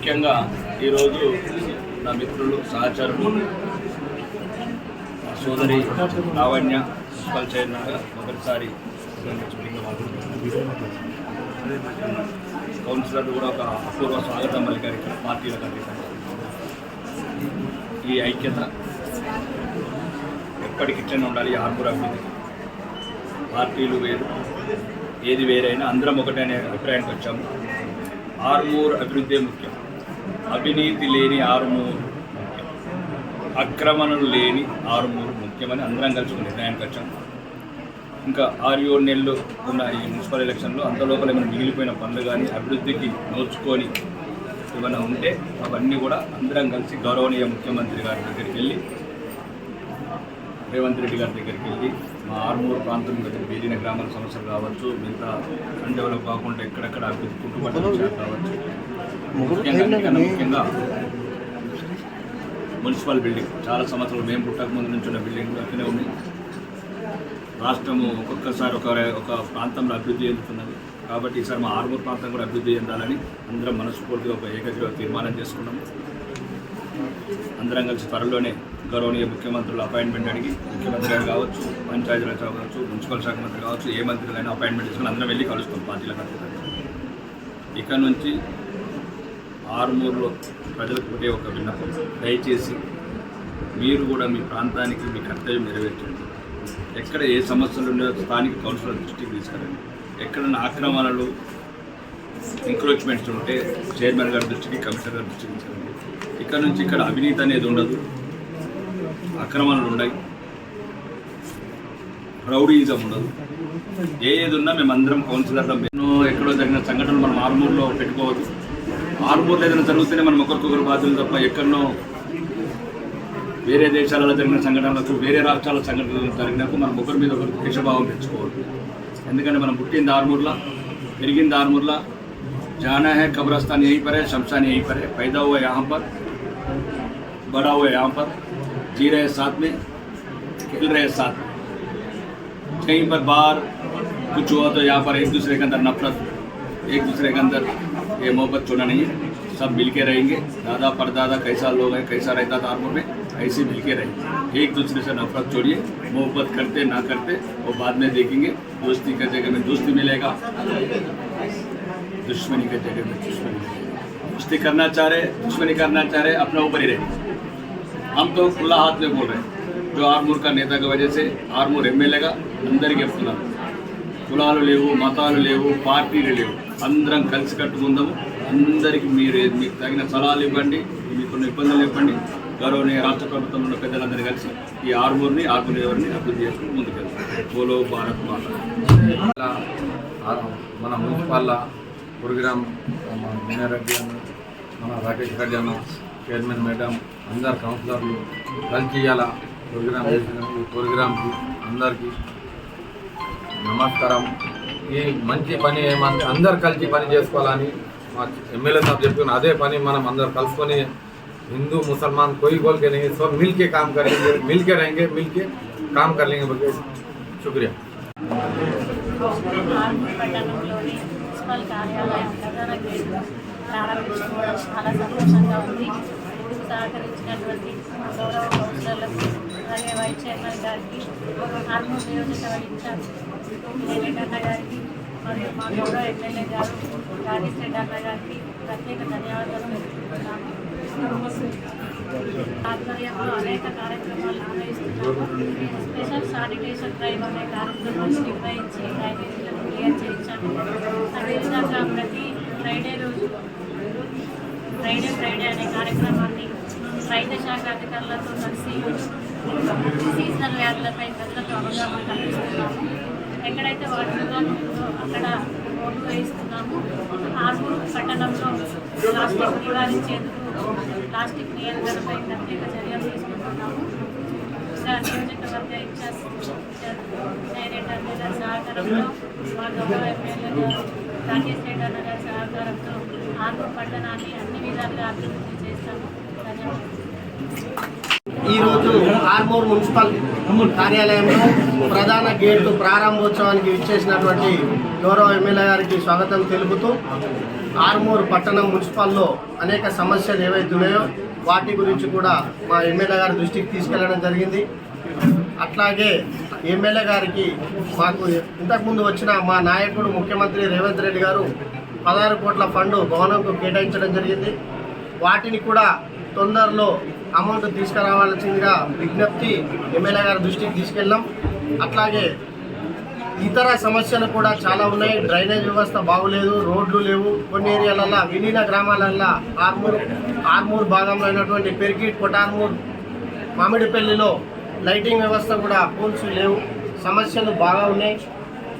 ముఖ్యంగా ఈరోజు నా మిత్రులు సహచరులు నా సోదరి లావణ్య మున్సిపల్ చైర్మన్గా మొదటిసారి కౌన్సిలర్ కూడా ఒక అపూర్వ స్వాగతం పలికారు ఇక్కడ పార్టీలకు అతీతంగా ఈ ఐక్యత ఎప్పటికిట్లనే ఉండాలి ఈ అభివృద్ధి. పార్టీలు వేరు ఏది వేరైనా అందరం ఒకటే అనే అభిప్రాయానికి వచ్చాము. ఆర్మూర్ అభివృద్ధి ముఖ్యం. అవినీతి లేని ఆరుమూరు అక్రమణలు లేని ఆరుమూరు ముఖ్యమని అందరం కలిసి ఒక నిర్ణయానికి వచ్చాం. ఇంకా ఆరు ఏడు నెలలు ఉన్న ఈ మున్సిపల్ ఎలక్షన్లో అంత లోపల ఏమైనా మిగిలిపోయిన పనులు కానీ అభివృద్ధికి నోచుకొని ఏమైనా ఉంటే అవన్నీ కూడా అందరం కలిసి గౌరవనీయ ముఖ్యమంత్రి గారి దగ్గరికి వెళ్ళి రేవంత్ రెడ్డి గారి దగ్గరికి వెళ్ళి మా ఆర్మూరు ప్రాంతం దగ్గర వేలిన గ్రామాల సమస్యలు కావచ్చు మిగతా అన్డెవలప్ కాకుండా ఎక్కడెక్కడ అభివృద్ధి కుంటుపడిన కావచ్చు ముఖ్యంగా మున్సిపల్ బిల్డింగ్. చాలా సంవత్సరాలు మేము పుట్టక ముందు నుంచి ఉన్న బిల్డింగ్ అక్కడే ఉంది. రాష్ట్రము ఒక్కొక్కసారి ఒక ఒక ప్రాంతంలో అభివృద్ధి చెందుతున్నది. కాబట్టి ఈసారి మా ఆర్మూర్ ప్రాంతం కూడా అభివృద్ధి చెందాలని అందరం మనస్ఫూర్తిగా ఒక ఏకగ్రీవ తీర్మానం చేసుకున్నాము అందరం కలిసి త్వరలోనే గౌరవనీయ ముఖ్యమంత్రుల అపాయింట్మెంట్ అడిగి ముఖ్యమంత్రి గారు కావచ్చు పంచాయతీరాజ్ కావచ్చు మున్సిపల్ శాఖ మంత్రి కావచ్చు ఏ మంత్రులైనా అపాయింట్మెంట్ తీసుకుని అందరం వెళ్ళి కలుస్తాం పార్టీలకు ఇక్కడ నుంచి ఆరుమూరులో ప్రజలకు ఒకటే ఒక విన్నపం. దయచేసి మీరు కూడా మీ ప్రాంతానికి మీ కర్తవ్యం నెరవేర్చండి. ఎక్కడ ఏ సమస్యలు ఉన్నాయో స్థానిక కౌన్సిలర్ దృష్టికి తీసుకురండి. ఎక్కడైనా ఆక్రమణలు ఎంక్రోచ్మెంట్స్ ఉంటే చైర్మన్ గారి దృష్టికి కమిషనర్ గారి దృష్టికి తీసుకురండి. ఇక్కడ నుంచి ఇక్కడ అవినీతి అనేది ఉండదు. అక్రమాలు ఉన్నాయి. రౌడీయిజం ఉండదు. ఏ ఏది ఉన్నా మేమందరం కౌన్సిలర్లో. ఎన్నో ఎక్కడో జరిగిన సంఘటనలు మనం ఆరుమూరులో పెట్టుకోవచ్చు. ఆరుమూరులో ఏదైనా జరుగుతూనే మనం ఒకరికొకరు బాధ్యులు తప్ప ఎక్కడనో వేరే దేశాలలో జరిగిన సంఘటనలకు వేరే రాష్ట్రాల సంఘటనలు జరిగినప్పుడు మనం ఒకరి మీద ఒకరికి ద్వేషభావం పెంచుకోవద్దు ఎందుకంటే మనం పుట్టింది ఆరుమూరులో పెరిగింది ఆరుమూరులో जाना है कब्रस्तान यहीं पर है शमशान यहीं पर है पैदा हुआ यहाँ पर बड़ा हुआ यहाँ पर जी रहे साथ में खेल रहे साथ में कहीं पर बाहर कुछ हुआ तो यहाँ पर एक दूसरे के अंदर नफरत एक दूसरे के अंदर ये मोहब्बत छोड़ा नहीं है। सब मिल के रहेंगे। दादा परदादा कैसा लोग है, कैसा रहता था आपों में, ऐसे मिल के रहेंगे। एक दूसरे से नफरत छोड़िए। मोहब्बत करते, ना करते, वो बाद में देखेंगे। दोस्ती का जगह में दोस्ती मिलेगा। दुश्मनी का जगह में दुश्मनी दोस्ती करना चाह रहे, दुश्मनी करना चाह रहे, अपना ऊपर ही रहे। हम तो खुला हाथ में बोल रहे हैं। जो आरमूर का नेता की वजह से आरमूर एम एल का, अंदर के खुला। కులాలు లేవు మతాలు లేవు పార్టీలు లేవు. అందరం కలిసి కట్టుకుందాము. అందరికీ మీరు మీకు తగిన సలహాలు ఇవ్వండి మీకున్న ఇబ్బందులు ఇవ్వండి. గౌరవనీయ రాష్ట్ర ప్రభుత్వం ఉన్న పెద్దలందరూ కలిసి ఈ ఆర్మూర్ని ఆర్మూర్ ఎవరిని అభివృద్ధి చేసుకుని ముందుకెళ్తాం. బోలో భారత్ మాత. మన మున్సిపల్ గురుగ్రామ్ మన మీనారెడ్డి అన్న మన రాకేష్ రెడ్డి అన్న చైర్మన్ మేడం అందరు కౌన్సిలర్లు కలిసి ఇవ్వాలా ప్రోగ్రామ్ చేసిన ప్రోగ్రామ్కి అందరికీ నమస్కారం ఈ మంచి పని ఏమంటే అందరు కలిసి పని చేసుకోవాలని మా ఎమ్మెల్యే సాబ్ చెప్తున్న అదే పని మనం అందరు కలుసుకొని हिंदू मुसलमान कोई बोल के नहीं सब मिल के काम करेंगे मिल के रहेंगे मिल के काम कर लेंगे बोल के शुक्रिया ఆర్మూర్ పట్టణంలోని మున్సిపల్ కార్యాలయం ప్రధాన గేట్ ప్రారంభించుకోవడం చాలా సంతోషంగా ఉంది ఇందుకు సహకరించినటువంటి మా గౌరవ కౌన్సిలర్లకు అలాగే వైస్ చైర్మన్ గారికి ఆర్మూర్ నియోజకవర్గ ఇన్ఛార్జ్ అన్న గారికి మరియు మా గౌరవ ఎమ్మెల్యే గారు రాజేష్ రెడ్డి అన్న గారికి ప్రత్యేక ధన్యవాదాలు ఆధ్వర్యంలో అనేక కార్యక్రమాలు నిర్వహిస్తున్నాము. స్పెషల్ శానిటేషన్ డ్రైవ్ అనే కార్యక్రమాన్ని నిర్వహించి లైబ్రరీలను క్లియర్ చేయించాము. అదేవిధంగా ప్రతి ఫ్రైడే రోజు ఫ్రైడే ఫ్రైడే అనే కార్యక్రమాన్ని వైద్య శాఖ అధికారులతో కలిసి సీజనల్ వ్యాధులపై ప్రజలకు అవగాహన కల్పిస్తున్నాము ఎక్కడైతే వాటర్ ఉందో అక్కడ రోడ్లు వేయిస్తున్నాము ఆర్మూర్ పట్టణంలో ప్లాస్టిక్ నివారించేందుకు ప్లాస్టిక్ నియంత్రణపై ప్రత్యేక చర్యలు తీసుకుంటున్నాము. నియోజకవర్గ ఇన్ఛార్జ్ డైరెక్టర్ గారి సహకారంతో మా గౌరవ ఎమ్మెల్యే గారు రాకేష్ రెడ్డి అన్న గారి సహకారంతో ఆర్మూర్ పట్టణాన్ని అన్ని విధాలుగా అభివృద్ధి చేస్తాము. ధన్యవాదాలు. ఈరోజు ఆర్మూర్ మున్సిపల్ కార్యాలయంలో ప్రధాన గేటు ప్రారంభోత్సవానికి ఇచ్చేసినటువంటి గౌరవ ఎమ్మెల్యే గారికి స్వాగతం తెలుపుతూ ఆర్మూర్ పట్టణం మున్సిపల్లో అనేక సమస్యలు ఏవైతే ఉన్నాయో వాటి గురించి కూడా మా ఎమ్మెల్యే గారి దృష్టికి తీసుకెళ్ళడం జరిగింది. అట్లాగే ఎమ్మెల్యే గారికి మాకు ఇంతకుముందు వచ్చిన మా నాయకుడు ముఖ్యమంత్రి రేవంత్ రెడ్డి గారు పదహారు కోట్ల ఫండ్ భవనంకు కేటాయించడం జరిగింది. వాటిని కూడా తొందరలో అమౌంట్ తీసుకురావాల్సిందిగా విజ్ఞప్తి ఎమ్మెల్యే గారి దృష్టికి తీసుకెళ్ళాం. అట్లాగే ఇతర సమస్యలు కూడా చాలా ఉన్నాయి. డ్రైనేజ్ వ్యవస్థ బాగులేదు రోడ్లు లేవు. కొన్ని ఏరియాలల్లో విలీన గ్రామాలల్లో ఆర్మూర్ ఆర్మూర్ భాగంలో అయినటువంటి పెరిగిట్ కొటార్మూర్ మామిడిపల్లిలో లైటింగ్ వ్యవస్థ కూడా పోల్స్ లేవు. సమస్యలు బాగా ఉన్నాయి.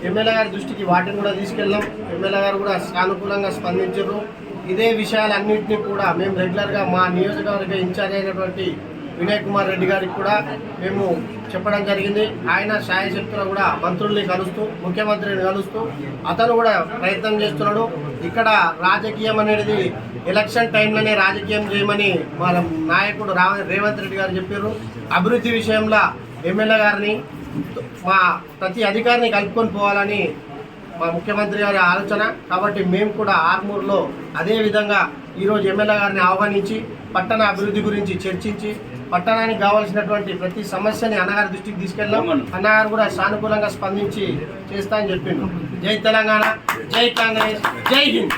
ఎమ్మెల్యే గారి దృష్టికి వాటిని కూడా తీసుకెళ్ళాం. ఎమ్మెల్యే గారు కూడా సానుకూలంగా స్పందించారు. ఇదే విషయాలన్నింటినీ కూడా మేము రెగ్యులర్గా మా నియోజకవర్గ ఇన్ఛార్జ్ అయినటువంటి వినయ్ కుమార్ రెడ్డి గారికి కూడా మేము చెప్పడం జరిగింది. ఆయన శాయశక్తులు కూడా మంత్రుల్ని కలుస్తూ ముఖ్యమంత్రిని కలుస్తూ అతను కూడా ప్రయత్నం చేస్తున్నాడు. ఇక్కడ రాజకీయం అనేది ఎలక్షన్ టైంలోనే రాజకీయం చేయమని మన నాయకుడు రేవంత్ రెడ్డి గారు చెప్పారు. అభివృద్ధి విషయంలో ఎమ్మెల్యే గారిని మా ప్రతి అధికారిని కలుపుకొని పోవాలని మా ముఖ్యమంత్రి గారి ఆలోచన. కాబట్టి మేము కూడా ఆర్మూర్లో అదే విధంగా ఈరోజు ఎమ్మెల్యే గారిని ఆహ్వానించి పట్టణ అభివృద్ధి గురించి చర్చించి పట్టణానికి కావాల్సినటువంటి ప్రతి సమస్యని అన్నగారి దృష్టికి తీసుకెళ్ళాం. అన్నగారు కూడా సానుకూలంగా స్పందించి చేస్తా అని చెప్పిండు. జై తెలంగాణ జై కాంగ్రెస్ జై హింద్.